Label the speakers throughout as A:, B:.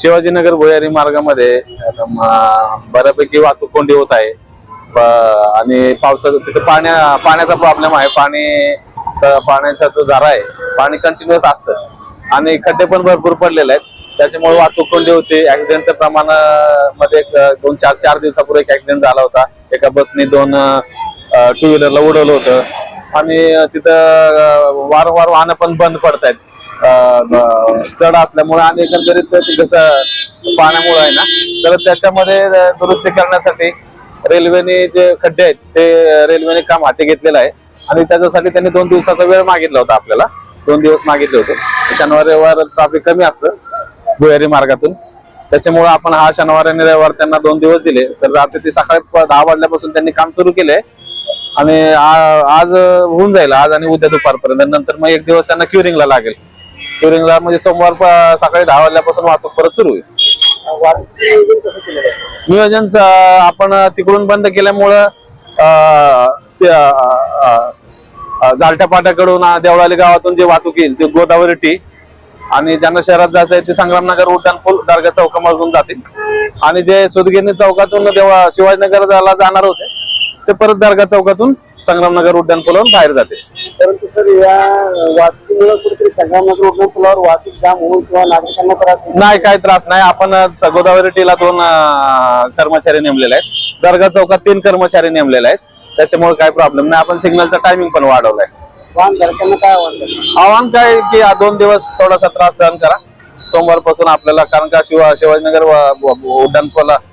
A: शिवाजीनगर भुयारी मार्गामध्ये बऱ्यापैकी वाहतूक कोंडी होत आहे. आणि पावसाचं तिथं पाण्या पाण्याचा प्रॉब्लेम आहे. पाणी पाण्याचा जो झारा आहे पाणी कंटिन्युअस असतं. आणि खड्डे पण भरपूर पडलेले आहेत. त्याच्यामुळे वाहतूक कोंडी होती. ऍक्सिडेंटचं प्रमाणमध्ये दोन चार चार दिवसापूर्वी एक ऍक्सिडेंट झाला होता. एका बसने दोन टू व्हीलरला उडवलं होतं. आणि तिथं वारंवार वाहनं पण बंद पडत आहेत. चढ असल्यामुळे आणि एकंदरीत ते कसं पाण्यामुळे आहे ना तर त्याच्यामध्ये दुरुस्ती करण्यासाठी रेल्वेने जे खड्डे आहेत ते रेल्वेने काम हाती घेतलेलं आहे. आणि त्याच्यासाठी त्यांनी दोन दिवसाचा वेळ मागितला होता आपल्याला. दोन दिवस मागितले होते. शनिवार रविवार ट्राफिक कमी असतं. भुयारी मार्गातून. त्याच्यामुळे आपण हा शनिवार आणि रविवार त्यांना दोन दिवस दिले. तर रात्री ते सकाळी दहा वाजल्यापासून त्यांनी काम सुरू केलंय आणि आज होऊन जाईल आज आणि उद्या दुपारपर्यंत. नंतर मग एक दिवस त्यांना क्युरिंगला लागेल. क्युरिंगला म्हणजे सोमवार सकाळी दहा वाजल्यापासून वाहतूक परत सुरू होईल. नियोजन आपण तिकडून बंद केल्यामुळं जालट्या पाट्याकडून देवळाली गावातून जे वाहतूक येईल ते गोदावरी टी आणि ज्यांना शहरात जायचं आहे ते संग्रामनगर उड्डाण पूल दर्गा चौकामधून जातील. आणि जे सुदगिरणी चौकातून देवा शिवाजीनगरला जाणार होते ते परत दर्गा चौकातून संग्रामनगर उड्डाण पुलावरून बाहेर जाते
B: परंतु सर या वाहतुकीमुळे कुठेतरी संगमनगर उड्डाण पुलावर वाहतूक जाम होऊन किंवा नागरिकांना त्रास.
A: नाही काही त्रास नाही. आपण गोदावरी टीला दोन कर्मचारी नेमलेले आहेत. दर्गा चौकात तीन कर्मचारी नेमलेले आहेत. त्याच्यामुळे काही प्रॉब्लेम नाही. आपण सिग्नलचा टायमिंग पण वाढवलाय.
B: वाहन काय आव्हान
A: आव्हान काय की हा दोन दिवस थोडासा त्रास सहन करा. सोमवारपासून आपल्याला कारण का शिवा शिवाजीनगर व-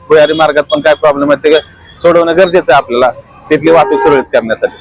A: भुयारी मार्गात पण काय प्रॉब्लेम आहे ते सोडवणं गरजेचं आहे आपल्याला तिथली वाहतूक सुरळीत करण्यासाठी.